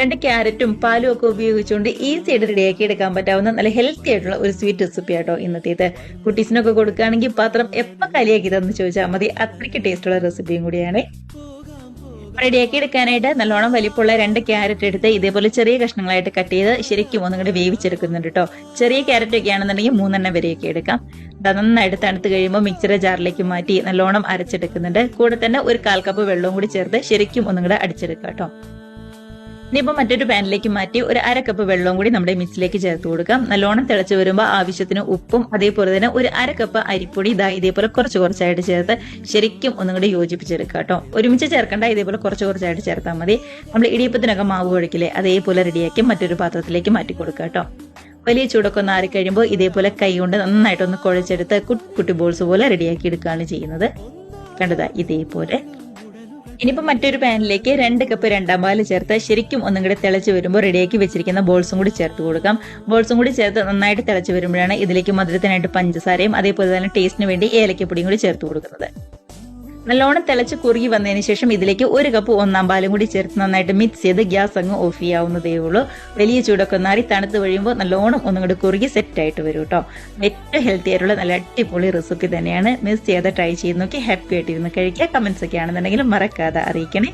രണ്ട് ക്യാരറ്റും പാലും ഒക്കെ ഉപയോഗിച്ചുകൊണ്ട് ഈസി ആയിട്ട് റെഡിയാക്കി എടുക്കാൻ പറ്റാവുന്ന നല്ല ഹെൽത്തി ആയിട്ടുള്ള ഒരു സ്വീറ്റ് റെസിപ്പി ആട്ടോ ഇന്നത്തേത്. കുട്ടീസിനൊക്കെ കൊടുക്കുകയാണെങ്കിൽ പാത്രം എപ്പോൾ കലിയാക്കി തന്ന് ചോദിച്ചാൽ മതി. അത്രയ്ക്ക് ടേസ്റ്റുള്ള റെസിപ്പിയും കൂടിയാണ്. റെഡിയാക്കി എടുക്കാനായിട്ട് നല്ലോണം വലിപ്പമുള്ള രണ്ട് ക്യാരറ്റ് എടുത്ത് ഇതേപോലെ ചെറിയ കഷ്ണങ്ങളായിട്ട് കട്ട് ചെയ്ത് ശരിക്കും ഒന്നും കൂടി വേവിച്ചെടുക്കുന്നുണ്ട് കേട്ടോ ചെറിയ ക്യാരറ്റ് ഒക്കെ ആണെന്നുണ്ടെങ്കിൽ മൂന്നെണ്ണം വരെയൊക്കെ എടുക്കാം. നന്നായിട്ട് തണുത്ത് കഴിയുമ്പോൾ മിക്സറ ജാറിലേക്ക് മാറ്റി നല്ലോണം അരച്ചെടുക്കുന്നുണ്ട്. കൂടെ തന്നെ ഒരു കാൽ കപ്പ് വെള്ളവും കൂടി ചേർത്ത് ശരിക്കും ഒന്നും കൂടെ അടിച്ചെടുക്കാം കേട്ടോ ഇനിയിപ്പോൾ മറ്റൊരു പാനിലേക്ക് മാറ്റി ഒരു അര കപ്പ് വെള്ളവും കൂടി നമ്മുടെ മിക്സിലേക്ക് ചേർത്ത് കൊടുക്കാം. നല്ലോണം തിളച്ച് വരുമ്പോൾ ആവശ്യത്തിന് ഉപ്പും അതേപോലെ തന്നെ ഒരു അര കപ്പ് അരിപ്പൊടി ഇതാ ഇതേപോലെ കുറച്ച് കുറച്ചായിട്ട് ചേർത്ത് ശരിക്കും ഒന്നും കൂടി യോജിപ്പിച്ചെടുക്കുക കേട്ടോ. ഒരുമിച്ച് ചേർക്കണ്ട ഇതേപോലെ കുറച്ച് കുറച്ചായിട്ട് ചേർത്താൽ മതി. നമ്മൾ ഇടിയപ്പത്തിനൊക്കെ മാവ് കുഴക്കില്ലേ അതേപോലെ റെഡിയാക്കി മറ്റൊരു പാത്രത്തിലേക്ക് മാറ്റി കൊടുക്കുക കേട്ടോ. വലിയ ചൂടൊക്കെ ഒന്ന് ആറിക്കഴിയുമ്പോൾ ഇതേപോലെ കൈ കൊണ്ട് നന്നായിട്ടൊന്ന് കുഴച്ചെടുത്ത് കുട്ടി ബോൾസ് പോലെ റെഡിയാക്കി എടുക്കുകയാണ് ചെയ്യുന്നത്. കണ്ടതാ ഇതേപോലെ. ഇനിയിപ്പോൾ മറ്റൊരു പാനിലേക്ക് രണ്ട് കപ്പ് രണ്ടാം പാൽ ചേർത്ത് ശരിക്കും ഒന്നും കൂടി തിളച്ച് വരുമ്പോൾ റെഡിയാക്കി വെച്ചിരിക്കുന്ന ബോൾസും കൂടി ചേർത്ത് കൊടുക്കാം. ബോൾസും കൂടി ചേർത്ത് നന്നായിട്ട് തിളച്ച് വരുമ്പോഴാണ് ഇതിലേക്ക് മധുരത്തിനായിട്ട് പഞ്ചസാരയും അതേപോലെ തന്നെ ടേസ്റ്റിന് വേണ്ടി ഏലക്കപ്പൊടിയും കൂടി ചേർത്ത് കൊടുക്കുന്നത്. നല്ലോണം തിളച്ച് കുറുകി വന്നതിന് ശേഷം ഇതിലേക്ക് ഒരു കപ്പ് ഒന്നാം പാലും കൂടി ചേർത്ത് നന്നായിട്ട് മിക്സ് ചെയ്ത് ഗ്യാസ് അങ്ങ് ഓഫ് ചെയ്യാവുന്നതേ ഉള്ളൂ. വലിയ ചൂടൊക്കെ നാറി തണുത്ത് കഴിയുമ്പോൾ നല്ലോണം ഒന്നും കൂടി കുറുകി സെറ്റ് ആയിട്ട് വരും കേട്ടോ ഏറ്റവും ഹെൽത്തി ആയിട്ടുള്ള നല്ല അടിപൊളി റെസിപ്പി തന്നെയാണ്. മിസ് ചെയ്ത് ട്രൈ ചെയ്ത് നോക്കി ഹാപ്പി ആയിട്ടിരുന്ന് കഴിക്കുക. കമൻസ് ഒക്കെ ആണെന്നുണ്ടെങ്കിലും മറക്കാതെ അറിയിക്കണേ.